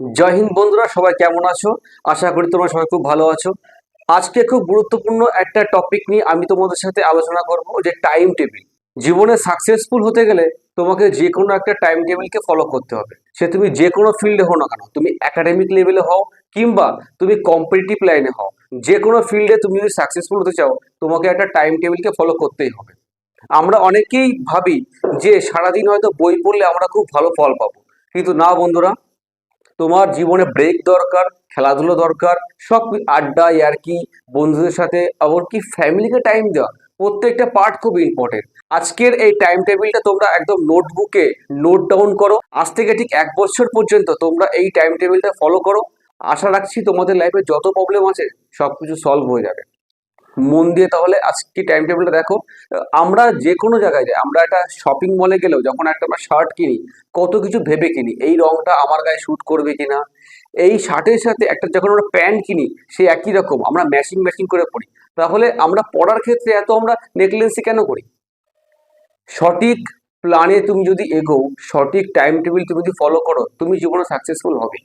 জয় হিন্দ বন্ধুরা, সবাই কেমন আছো? আশা করি তোমরা সবাই খুব ভালো আছো। আজকে খুব গুরুত্বপূর্ণ একটা টপিক নিয়ে আমি তোমাদের সাথে আলোচনা করব, যে টাইম টেবিল জীবনে সাকসেসফুল হতে গেলে তোমাকে যে কোনো একটা টাইম টেবিলকে ফলো করতে হবে। সে তুমি যে কোনো ফিল্ডে হও না কেন, তুমি একাডেমিক লেভেলে হও কিংবা তুমি কম্পিটিটিভ লাইনে হও যে কোনো ফিল্ডে তুমি যদি সাকসেসফুল হতে চাও, তোমাকে একটা টাইম টেবিলকে ফলো করতেই হবে। আমরা অনেকেই ভাবি যে সারাদিন হয়তো বই পড়লে আমরা খুব ভালো ফল পাবো, কিন্তু না বন্ধুরা তোমার জীবনে ব্রেক দরকার, খেলাধুলো দরকার, সব আড্ডা, ইয়ার্কি, বন্ধুদের সাথে, আবার এমনকি ফ্যামিলিকে টাইম দেওয়া? প্রত্যেকটা পার্ট খুব ইম্পর্টেন্ট আজকের এই টাইম টেবিলটা তোমরা একদম নোটবুকে নোট ডাউন করো। আজ থেকে ঠিক এক বছর পর্যন্ত তোমরা এই টাইম টেবিলটা ফলো করো। আশা রাখছি তোমাদের লাইফে যত প্রবলেম আছে সব কিছু সলভ হয়ে যাবে। মন দিয়ে তাহলে আজকে টাইম টেবিলটা দেখো। আমরা যে কোনো জায়গায় যাই, আমরা একটা শপিং মলে গেলেও যখন একটা আমরা শার্ট কিনি, কত কিছু ভেবে কিনি, এই রংটা আমার গায়ে শ্যুট করবে কিনা? এই শার্টের সাথে একটা যখন আমরা প্যান্ট কিনি, সে একই রকম, আমরা ম্যাচিং ম্যাচিং করে পড়ি তাহলে আমরা পড়ার ক্ষেত্রে এত আমরা নেগলেন্সি কেন করি? সঠিক প্ল্যানে তুমি যদি এগো সঠিক টাইম টেবিল তুমি যদি ফলো করো, তুমি জীবনে সাকসেসফুল হবে।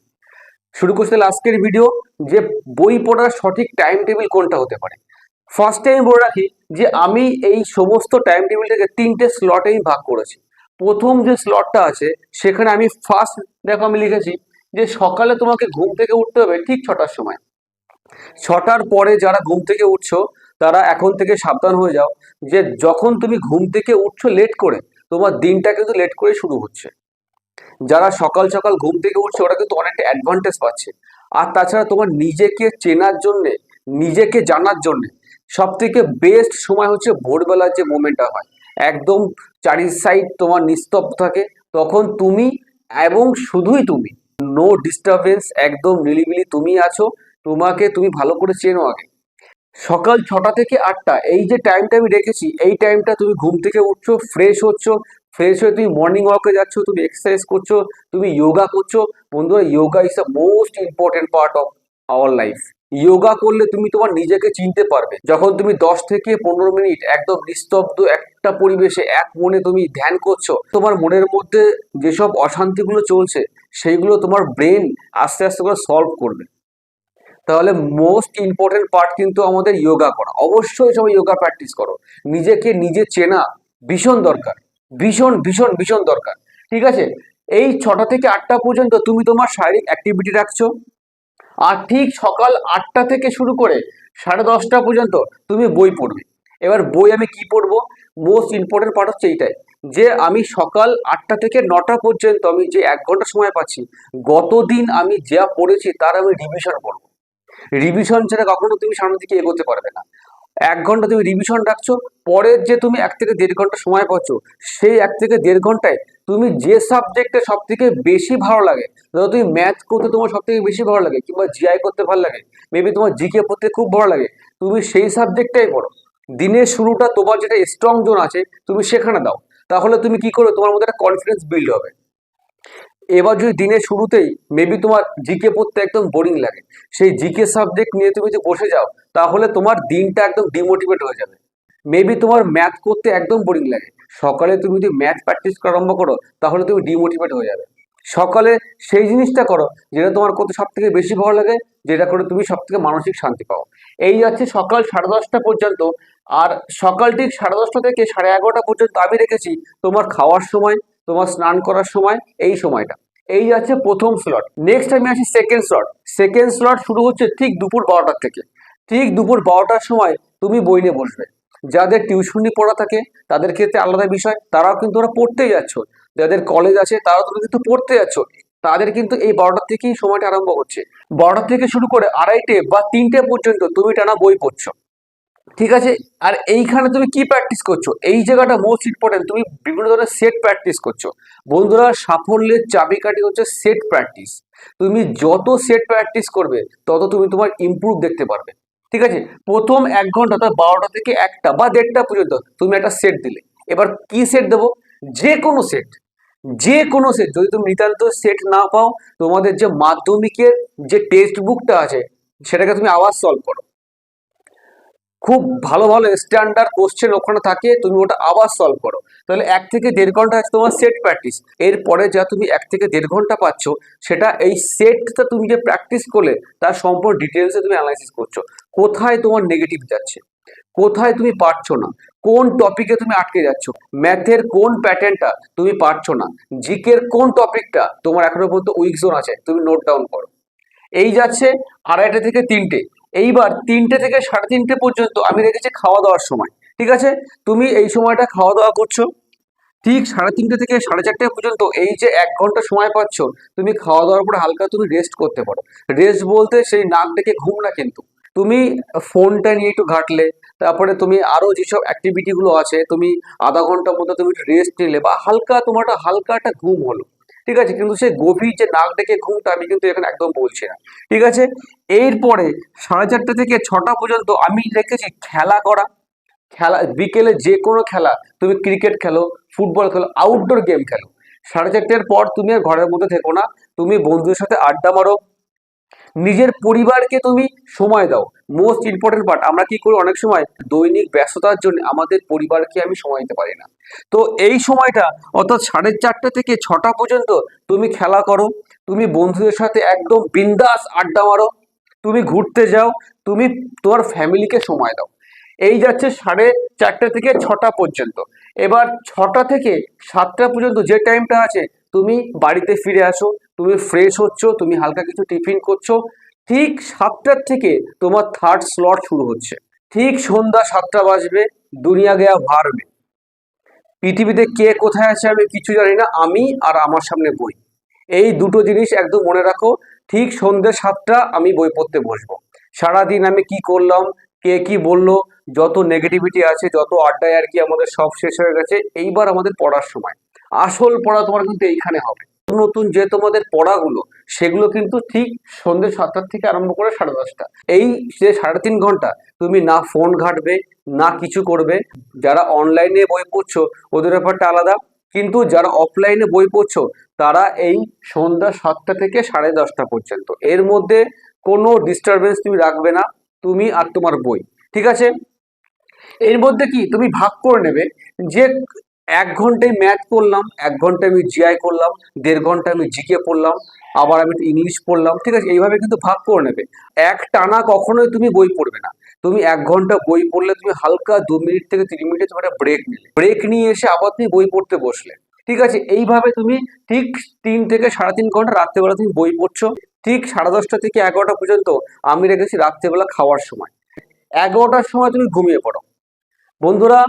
শুরু করতে আজকের ভিডিও যে বই পড়ার সঠিক টাইম টেবিল কোনটা হতে পারে? ফার্স্ট টাইম বলে রাখি যে আমি এই সমস্ত টাইম টেবিলটাকে তিনটে স্লটে আমি ভাগ করেছি। প্রথম যে স্লটটা আছে, সেখানে আমি ফার্স্ট দেখো আমি লিখেছি যে সকালে তোমাকে ঘুম থেকে উঠতে হবে ঠিক ছটার সময়। ছটার পরে যারা ঘুম থেকে উঠছো, তারা এখন থেকে সাবধান হয়ে যাও যে যখন তুমি ঘুম থেকে উঠছো লেট করে, তোমার দিনটা কিন্তু লেট করে শুরু হচ্ছে। যারা সকাল সকাল ঘুম থেকে উঠছে, ওরা কিন্তু অনেকটা অ্যাডভান্টেজ পাচ্ছে। আর তাছাড়া তোমার নিজেকে চেনার জন্যে, নিজেকে জানার জন্যে সব থেকে বেস্ট সময় হচ্ছে ভোরবেলার যে মোমেন্টটা হয়। একদম চারি সাইড তোমার নিস্তব্ধ থাকে, তখন তুমি এবং শুধুই তুমি নো ডিস্টারবেন্স একদম নিলিবিলি তুমি আছো, তোমাকে তুমি ভালো করে চেনো আগে। সকাল ছটা থেকে আটটা, এই যে টাইমটা আমি রেখেছি, এই টাইমটা তুমি ঘুম থেকে উঠছো ফ্রেশ হচ্ছ ফ্রেশ হয়ে তুমি মর্নিং ওয়াকে যাচ্ছ, তুমি এক্সারসাইজ করছ, তুমি যোগা করছ, বন্ধুরা yoga is the most important part of our life yoga করলে তুমি তোমার নিজেকে চিনতে পারবে। যখন তুমি দশ থেকে পনেরো মিনিট একদম নিস্তব্ধ একটা পরিবেশে এক মনে তুমি ধ্যান করছ, তোমার মনের মধ্যে যেসব অশান্তিগুলো চলছে, সেইগুলো তোমার ব্রেন আস্তে আস্তে করে সলভ করবে। তাহলে মোস্ট ইম্পর্টেন্ট পার্ট কিন্তু আমাদের যোগা করা। অবশ্যই সবাই যোগা প্র্যাকটিস করো। নিজেকে নিজে চেনা ভীষণ দরকার। ভীষণ ভীষণ ভীষণ দরকার। ঠিক আছে? এই ছটা থেকে আটটা পর্যন্ত তুমি তোমার শারীরিক অ্যাক্টিভিটি রাখছো। আর ঠিক সকাল আটটা থেকে শুরু করে সাড়ে দশটা পর্যন্ত তুমি বই পড়বে। এবার বই আমি কি পড়ব? মোস্ট ইম্পর্টেন্ট পার্ট হচ্ছে এইটাই, যে আমি সকাল আটটা থেকে নটা পর্যন্ত আমি যে এক ঘণ্টা সময় পাচ্ছি, গতদিন আমি যা পড়েছি তার আমি রিভিশন পড়ব। রিভিশন ছাড়া কখনো তুমি সামনের দিকে এগোতে পারবে না। এক ঘণ্টা তুমি রিভিশন রাখছো, পরের যে তুমি এক থেকে দেড় ঘণ্টা সময় পাচ্ছ, সেই এক থেকে দেড় ঘন্টায় তুমি যে সাবজেক্টে সব থেকে বেশি ভালো লাগে, ধরো তুমি ম্যাথ করতে তোমার সব থেকে বেশি ভালো লাগে, কিংবা জিআই করতে ভালো লাগে মেবি তোমার জিকে পড়তে খুব ভালো লাগে, তুমি সেই সাবজেক্টটাই পড়ো। দিনের শুরুটা তোমার যেটা স্ট্রং জোন আছে, তুমি সেখানে দাও। তাহলে তুমি কি করো তোমার মধ্যে একটা কনফিডেন্স বিল্ড হবে। এবার যদি দিনের শুরুতেই মেবি তোমার জিকে পড়তে একদম বোরিং লাগে, সেই জিকে সাবজেক্ট নিয়ে তুমি যদি বসে যাও, তাহলে তোমার দিনটা একদম ডিমোটিভেট হয়ে যাবে। মেবি তোমার ম্যাথ করতে একদম বোরিং লাগে। সকালে তুমি যদি ম্যাথ প্র্যাকটিস করা আরম্ভ করো, তাহলে তুমি ডিমোটিভেট হয়ে যাবে। সকালে সেই জিনিসটা করো, যেটা তোমার করতে সব থেকে বেশি ভালো লাগে, যেটা করে তুমি সব থেকে মানসিক শান্তি পাও। এই যাচ্ছে সকাল সাড়ে দশটা পর্যন্ত, আর সকাল ঠিক সাড়ে দশটা থেকে সাড়ে এগারোটা পর্যন্ত আমি রেখেছি তোমার খাওয়ার সময় তোমার স্নান করার সময় এই সময়টা। এই যাচ্ছে প্রথম স্লট নেক্সট আমি আসি সেকেন্ড স্লট সেকেন্ড স্লট শুরু হচ্ছে ঠিক দুপুর বারোটার থেকে। ঠিক দুপুর বারোটার সময় তুমি বই নিয়ে বসবে। যাদের টিউশনি পড়া থাকে, তাদের ক্ষেত্রে আলাদা বিষয়। তারাও কিন্তু ওরা পড়তেই যাচ্ছ। যাদের কলেজ আছে, তারাও তুমি কিন্তু পড়তে যাচ্ছ। তাদের কিন্তু এই বারোটার থেকেই সময়টা আরম্ভ হচ্ছে। বারোটা থেকে শুরু করে আড়াইটে বা তিনটে পর্যন্ত তুমি টানা বই পড়ছো। ঠিক আছে? আর এইখানে তুমি কি প্র্যাকটিস করছ? এই জায়গাটা মোস্ট ইম্পর্টেন্ট তুমি বিভিন্ন ধরনের সেট প্র্যাকটিস করছ। বন্ধুরা, সাফল্যের চাবিকাঠি হচ্ছে সেট প্র্যাকটিস তুমি যত সেট প্র্যাকটিস করবে, তত তুমি তোমার ইমপ্রুভ দেখতে পারবে। ঠিক আছে? প্রথম এক ঘণ্টা অর্থাৎ বারোটা থেকে একটা বা দেড়টা পর্যন্ত তুমি একটা সেট দিলে। এবার কি সেট দেবো? যে কোনো সেট যে কোনো সেট যদি তুমি নিতান্ত সেট না পাও, তোমাদের যে মাধ্যমিকের যে টেক্সট বুকটা আছে, সেটাকে তুমি আবার সলভ করো। খুব ভালো ভালো স্ট্যান্ডার্ড কোশ্চেন ওখানে থাকে, তুমি ওটা আবার সলভ করো। তাহলে এক থেকে দেড় ঘণ্টা তোমার সেট প্র্যাকটিস এরপরে যা তুমি এক থেকে দেড় ঘণ্টা পাচ্ছ, সেটা এই সেটটা তুমি যে প্র্যাকটিস করলে, তার সম্পূর্ণ ডিটেলসে তুমি অ্যানালাইসিস করছ। কোথায় তোমার নেগেটিভ যাচ্ছে? কোথায় তুমি পারছ না? কোন টপিকে তুমি আটকে যাচ্ছ? ম্যাথের কোন প্যাটার্নটা তুমি পারছ না? জিকের কোন টপিকটা তোমার এখনও পর্যন্ত উইক জোন আছে, তুমি নোট ডাউন করো। এই যাচ্ছে আড়াইটে থেকে তিনটে। এইবার তিনটে থেকে সাড়ে তিনটে পর্যন্ত আমি রেখেছি খাওয়া দাওয়ার সময়, ঠিক আছে? তুমি এই সময়টা খাওয়া দাওয়া করছ, ঠিক সাড়ে তিনটে থেকে সাড়ে চারটে পর্যন্ত এই যে এক ঘণ্টা সময় পাচ্ছ, তুমি খাওয়া দাওয়ার পরে হালকা তুমি রেস্ট করতে পারো। রেস্ট বলতে সেই নাক ডেকে ঘুম না কিন্তু। তুমি ফোনটা নিয়ে একটু ঘাটলে, তারপরে তুমি আরও যেসব অ্যাক্টিভিটিগুলো আছে, তুমি আধা ঘণ্টার মধ্যে তুমি একটু রেস্ট নিলে বা হালকা তোমার একটা হালকা একটা ঘুম হলো। ঠিক আছে? কিন্তু সে গভীর যে নাক ডেকে ঘুমটা আমি কিন্তু এখানে একদম বলছি না। ঠিক আছে? এরপরে সাড়ে চারটে থেকে ছটা পর্যন্ত আমি রেখেছি খেলা করা। খেলা, বিকেলে যে কোনো খেলা, তুমি ক্রিকেট খেলো, ফুটবল খেলো আউটডোর গেম খেলো। সাড়ে চারটের পর তুমি আর ঘরের মধ্যে থেকো না। তুমি বন্ধুদের সাথে আড্ডা মারো। নিজের পরিবারকে তুমি সময় দাও। মোস্ট ইম্পর্টেন্ট পার্ট আমরা কি করি অনেক সময় দৈনিক ব্যস্ততার জন্য আমাদের পরিবারকে আমি সময় দিতে পারি না। তো এই সময়টা অর্থাৎ সাড়ে চারটে থেকে ছটা পর্যন্ত তুমি খেলা করো, তুমি বন্ধুদের সাথে একদম বিন্দাস আড্ডা মারো, তুমি ঘুরতে যাও, তুমি তোমার ফ্যামিলিকে সময় দাও। এই যাচ্ছে সাড়ে চারটে থেকে ছটা পর্যন্ত। এবার ছটা থেকে সাতটা পর্যন্ত যে টাইমটা আছে, তুমি বাড়িতে ফিরে আসো তুমি ফ্রেশ হচ্ছ, তুমি হালকা কিছু টিফিন করছ, ঠিক সাতটার থেকে তোমার থার্ড স্লট শুরু হচ্ছে। ঠিক সন্ধ্যা সাতটা বাজবে, দুনিয়া গেয়া ভারবে। পৃথিবীতে কে কোথায় আছে আমি কিছু জানি না, আমি আর আমার সামনে বই। এই দুটো জিনিস একদম মনে রাখো, ঠিক সন্ধ্যে সাতটা আমি বই পড়তে বসবো। সারাদিন আমি কি করলাম, কে কি বলল, যত নেগেটিভিটি আছে, যত আড্ডায় আর কি আমাদের সব শেষ হয়ে গেছে, এইবার আমাদের পড়ার সময়। আসল পড়া তোমার কিন্তু এইখানে হবে। নতুন যে তোমাদের পড়াগুলো, সেগুলো কিন্তু ঠিক সন্ধ্যে সাতটার থেকে আরম্ভ করে সাড়ে দশটা। এই যে সাড়ে তিন ঘণ্টা, তুমি না ফোন ঘাটবে, না কিছু করবে। যারা অনলাইনে বই পড়ছো, ওদের ব্যাপারটা আলাদা। কিন্তু যারা অফলাইনে বই পড়ছো, তারা এই সন্ধ্যা সাতটা থেকে সাড়ে দশটা পর্যন্ত। এর মধ্যে কোনো ডিস্টারবেন্স তুমি রাখবে না, তুমি আর তোমার বই। ঠিক আছে? এর মধ্যে কি? তুমি ভাগ করে নেবে যে এক ঘন্টায় ম্যাথ পড়লাম, এক ঘণ্টা আমি জিআই করলাম, দেড় ঘণ্টা আমি জিকে পড়লাম, আবার আমি ইংলিশ পড়লাম, ঠিক আছে? এইভাবে কিন্তু ভাগ করে নেবে। এক টানা কখনোই তুমি বই পড়বে না। তুমি এক ঘণ্টা বই পড়লে তুমি হালকা দু মিনিট থেকে তিন মিনিটে তোমার ব্রেক নিলে। ব্রেক নিয়ে এসে আবার তুমি বই পড়তে বসলে। ঠিক আছে? এইভাবে তুমি ঠিক তিন থেকে সাড়ে তিন ঘণ্টা রাত্রেবেলা তুমি বই পড়ছো। ঠিক সাড়ে দশটা থেকে এগারোটা পর্যন্ত আমি রেখেছি রাত্রেবেলা খাওয়ার সময়। এগারোটার সময় তুমি ঘুমিয়ে পড়ো। বন্ধুরা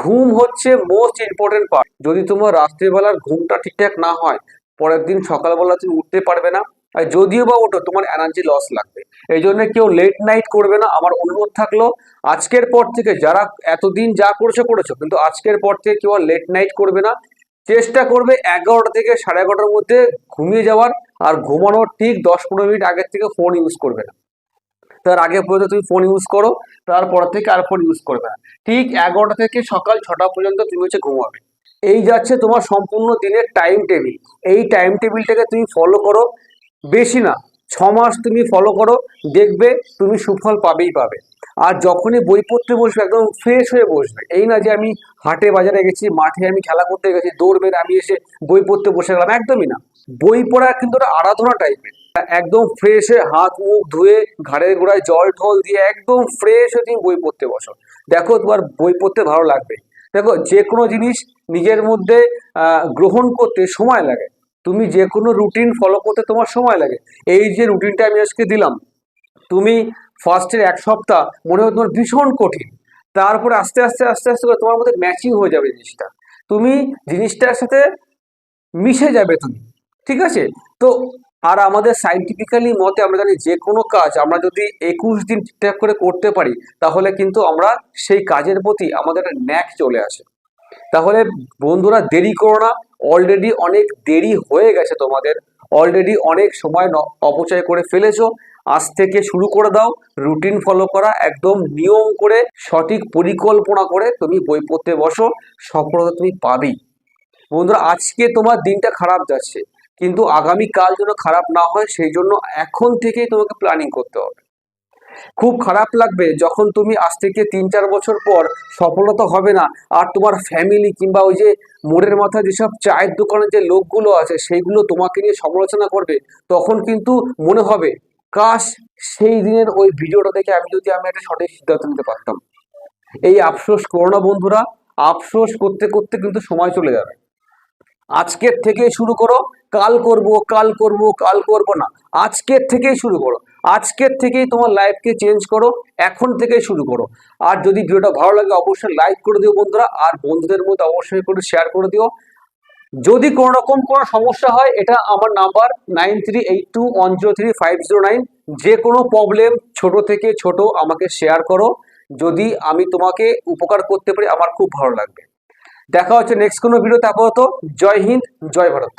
ঘুম হচ্ছে মোস্ট ইম্পর্টেন্ট পার্ট যদি তোমার রাত্রিবেলার ঘুমটা ঠিকঠাক না হয়, পরের দিন সকালবেলা তুমি উঠতে পারবে না, আর যদিও বা ওঠো তোমার এনার্জি লস লাগবে। এই জন্য কেউ লেট নাইট করবে না, আমার অনুরোধ থাকল, আজকের পর থেকে যারা এতদিন যা করেছ করেছ, কিন্তু আজকের পর থেকে কেউ আর লেট নাইট করবে না। চেষ্টা করবে এগারোটা থেকে সাড়ে এগারোটার মধ্যে ঘুমিয়ে যাওয়ার, আর ঘুমানোর ঠিক দশ পনেরো মিনিট আগের থেকে ফোন ইউজ করবে না। তার আগে পর্যন্ত তুমি ফোন ইউজ করো, তারপর থেকে আর ফোন ইউজ করবে না। ঠিক এগারোটা থেকে সকাল ছটা পর্যন্ত তুমি হচ্ছে ঘুমাবে। এই যাচ্ছে তোমার সম্পূর্ণ দিনের টাইম টেবিল এই টাইম টেবিলটাকে তুমি ফলো করো। বেশি না ছ মাস তুমি ফলো করো, দেখবে তুমি সুফল পাবেই পাবে। আর যখনই বই পড়তে বসবে, একদম ফ্রেশ হয়ে বসবে। এই না যে আমি হাটে বাজারে গেছি, মাঠে আমি খেলা করতে গেছি, দৌড় বের আমি এসে বই পড়তে বসে গেলাম, একদমই না। বই পড়া কিন্তু ওটা আরাধনা টাইপের একদম ফ্রেশ হয়ে হাত, মুখ ধুয়ে ঘাড়ের গোড়ায় জল ঠল দিয়ে একদম ফ্রেশ হয়ে তুমি বই পড়তে বসো। দেখো তোমার বই পড়তে ভালো লাগবে। দেখো যে কোনো জিনিস নিজের মধ্যে গ্রহণ করতে সময় লাগে। তুমি যে কোনো রুটিন ফলো করতে তোমার সময় লাগে। এই যে রুটিনটা আমি আজকে দিলাম, তুমি ফার্স্টের এক সপ্তাহ মনে হয় তোমার ভীষণ কঠিন। তারপরে আস্তে আস্তে আস্তে আস্তে করে তোমার মধ্যে ম্যাচিং হয়ে যাবে জিনিসটা। তুমি জিনিসটার সাথে মিশে যাবে তুমি, ঠিক আছে? তো আর আমাদের সাইন্টিফিক্যালি মতে আমরা জানি যে কোনো কাজ আমরা যদি একুশ দিন ঠিকঠাক করে করতে পারি, তাহলে কিন্তু আমরা সেই কাজের প্রতি আমাদের একটা ন্যাক চলে আসে। তাহলে বন্ধুরা দেরি করো না অলরেডি অনেক দেরি হয়ে গেছে তোমাদের। অলরেডি অনেক সময় অপচয় করে ফেলেছো। আজ থেকে শুরু করে দাও রুটিন ফলো করা, একদম নিয়ম করে, সঠিক পরিকল্পনা করে তুমি বই পড়তে বসো, সফলতা তুমি পাবেই। বন্ধুরা, আজকে তোমার দিনটা খারাপ যাচ্ছে, কিন্তু আগামী কাল যেন খারাপ না হয়, সেই জন্য এখন থেকেই তোমাকে প্ল্যানিং করতে হবে। খুব খারাপ লাগবে যখন তুমি আজ থেকে তিন চার বছর পর সফলতা হবে না। আর তোমার ফ্যামিলি কিংবা ওই যে মোড়ের মাথায় যেসব চায়ের দোকানে যে লোকগুলো আছে, সেইগুলো তোমাকে নিয়ে সমালোচনা করবে, তখন কিন্তু মনে হবে, কাশ, সেই দিনের ওই ভিডিওটা দেখে আমি যদি আমি একটা সঠিক সিদ্ধান্ত নিতে পারতাম। এই আফসোস করো না বন্ধুরা, আফসোস করতে করতে কিন্তু সময় চলে যাবে। আজকের থেকেই শুরু করো, কাল করব কাল করব কাল করব না, আজকের থেকেই শুরু করো। আজকের থেকেই তোমার লাইফকে চেঞ্জ করো, এখন থেকেই শুরু করো। আর যদি ভিডিওটা ভালো লাগে, অবশ্যই লাইক করে দিও বন্ধুরা, আর বন্ধুদের মধ্যে অবশ্যই করে শেয়ার করে দিও। যদি কোনো রকম কোনো সমস্যা হয়, এটা আমার number nine three eight two one zero three five zero nine যে কোনো প্রবলেম ছোট থেকে ছোট আমাকে শেয়ার করো। যদি আমি তোমাকে উপকার করতে পারি, আমার খুব ভালো লাগবে। দেখা হচ্ছে নেক্সট কোনো ভিডিওতে আপাতত। জয় হিন্দ, জয় ভারত।